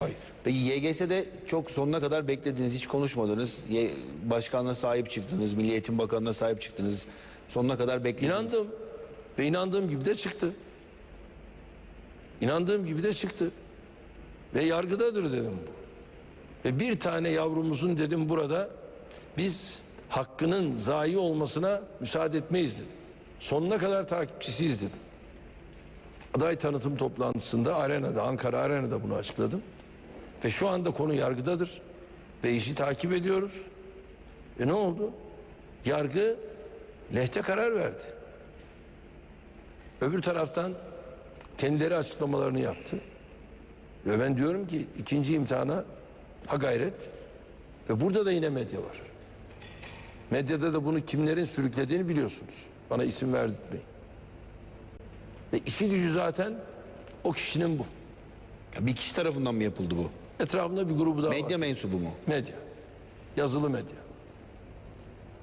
Hayır. Peki YGS'de çok sonuna kadar beklediniz, hiç konuşmadınız. Başkanına sahip çıktınız, Milli Eğitim Bakanı'na sahip çıktınız. Sonuna kadar beklediniz. İnandım. Ve inandığım gibi de çıktı. İnandığım gibi de çıktı. Ve yargıdadır dedim. Ve bir tane yavrumuzun dedim burada biz hakkının zayi olmasına müsaade etmeyiz dedim. Sonuna kadar takipçisiyiz dedim. Aday tanıtım toplantısında Arena'da, Ankara Arena'da bunu açıkladım. Ve şu anda konu yargıdadır. Ve işi takip ediyoruz. E ne oldu? Yargı lehte karar verdi. Öbür taraftan kendileri açıklamalarını yaptı. Ve ben diyorum ki ikinci imtihana ha gayret. Ve burada da yine medya var. Medyada da bunu kimlerin sürüklediğini biliyorsunuz. Bana isim verdirtmeyin. Ve işi gücü zaten o kişinin bu. Ya Bir kişi tarafından mı yapıldı bu? Etrafında bir grubu daha var. Medya mensubu mu? Medya. Yazılı medya.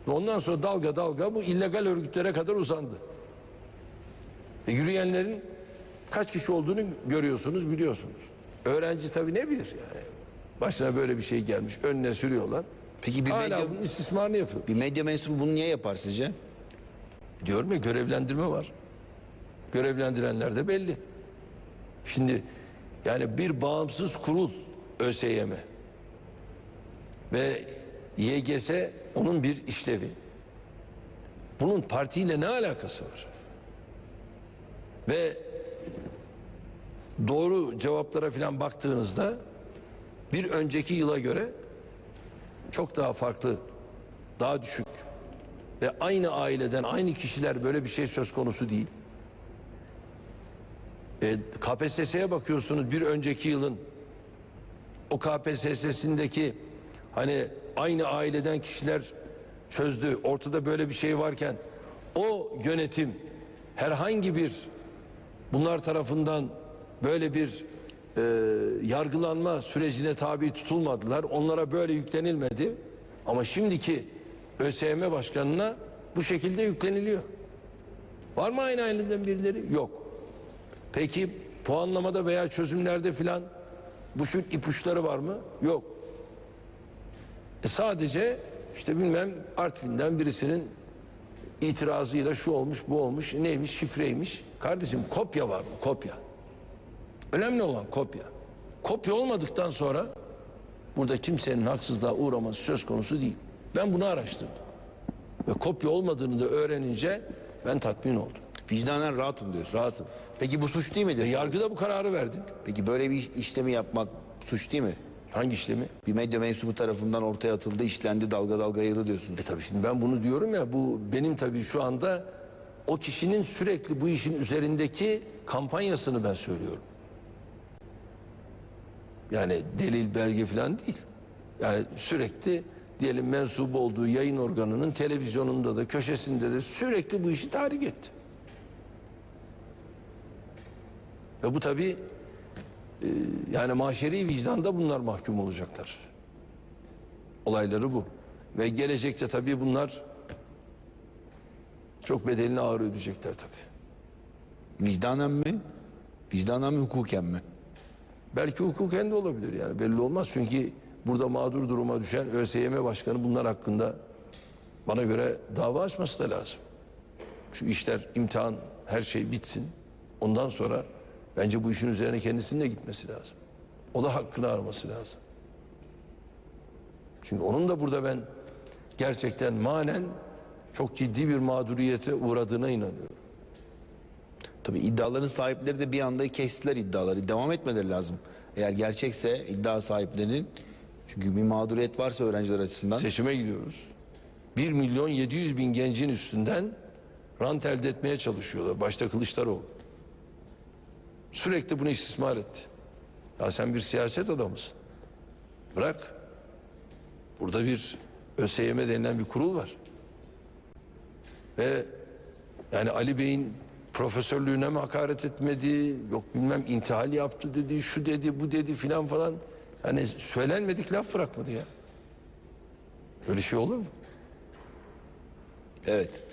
Ve ondan sonra dalga dalga bu illegal örgütlere kadar uzandı. Ve yürüyenlerin kaç kişi olduğunu görüyorsunuz, biliyorsunuz. Öğrenci tabii ne bilir yani. Başına böyle bir şey gelmiş, önüne sürüyorlar. Peki bir Hala medya- bunun istismarını yapıyor. Bir medya mensubu bunu niye yapar sizce? Diyorum ya görevlendirme var. Görevlendirenler de belli. Şimdi yani bir bağımsız kurul ÖSYM ve YGS onun bir işlevi. Bunun partiyle ne alakası var? Ve doğru cevaplara falan baktığınızda bir önceki yıla göre çok daha farklı, daha düşük ve aynı aileden aynı kişiler böyle bir şey söz konusu değil. E, KPSS'ye bakıyorsunuz bir önceki yılın o KPSS'sindeki hani aynı aileden kişiler çözdü. Ortada böyle bir şey varken o yönetim herhangi bir bunlar tarafından böyle bir e, yargılanma sürecine tabi tutulmadılar. Onlara böyle yüklenilmedi. Ama şimdiki ÖSYM başkanına bu şekilde yükleniliyor. Var mı aynı aileden birileri? Yok. Peki puanlamada veya çözümlerde filan bu şu ipuçları var mı? Yok. E sadece işte bilmem Artvin'den birisinin itirazıyla şu olmuş bu olmuş neymiş şifreymiş. Kardeşim kopya var mı? Kopya. Önemli olan kopya. Kopya olmadıktan sonra burada kimsenin haksızlığa uğraması söz konusu değil. Ben bunu araştırdım. Ve kopya olmadığını da öğrenince ben tatmin oldum. Vicdanen rahatım diyorsun. Rahatım. Peki bu suç değil midir? E yargı da bu kararı verdi. Peki böyle bir işlemi yapmak suç değil mi? Hangi işlemi? Bir medya mensubu tarafından ortaya atıldı, işlendi, dalga dalga yayıldı diyorsunuz. E tabii şimdi ben bunu diyorum ya bu benim tabii şu anda o kişinin sürekli bu işin üzerindeki kampanyasını ben söylüyorum. Yani delil belge falan değil. Yani sürekli diyelim mensup olduğu yayın organının televizyonunda da köşesinde de sürekli bu işi tahrik etti. Ve bu tabii e, yani maşeri vicdanda bunlar mahkum olacaklar. Olayları bu. Ve gelecekte tabii bunlar çok bedelini ağır ödeyecekler tabii. Vicdanen mi? Vicdanen mi, hukuken mi? Belki hukuken de olabilir yani belli olmaz. Çünkü burada mağdur duruma düşen ÖSYM Başkanı bunlar hakkında bana göre dava açması da lazım. Şu işler, imtihan, her şey bitsin. Ondan sonra bence bu işin üzerine kendisinin de gitmesi lazım. O da hakkını araması lazım. Çünkü onun da burada ben gerçekten manen çok ciddi bir mağduriyete uğradığına inanıyorum. Tabii iddiaların sahipleri de bir anda kestiler iddiaları. Devam etmeleri lazım. Eğer gerçekse iddia sahiplerinin çünkü bir mağduriyet varsa öğrenciler açısından Seçime gidiyoruz. 1 milyon 700 bin gencin üstünden rant elde etmeye çalışıyorlar. Başta Kılıçdaroğlu. Sürekli bunu istismar etti. Ya sen bir siyaset adamısın. Bırak. Burada bir ÖSYM denilen bir kurul var. Ve yani Ali Bey'in profesörlüğüne mi hakaret etmedi, yok bilmem intihal yaptı dedi, şu dedi, bu dedi filan falan. Yani söylenmedik laf bırakmadı ya. Böyle şey olur mu? evet.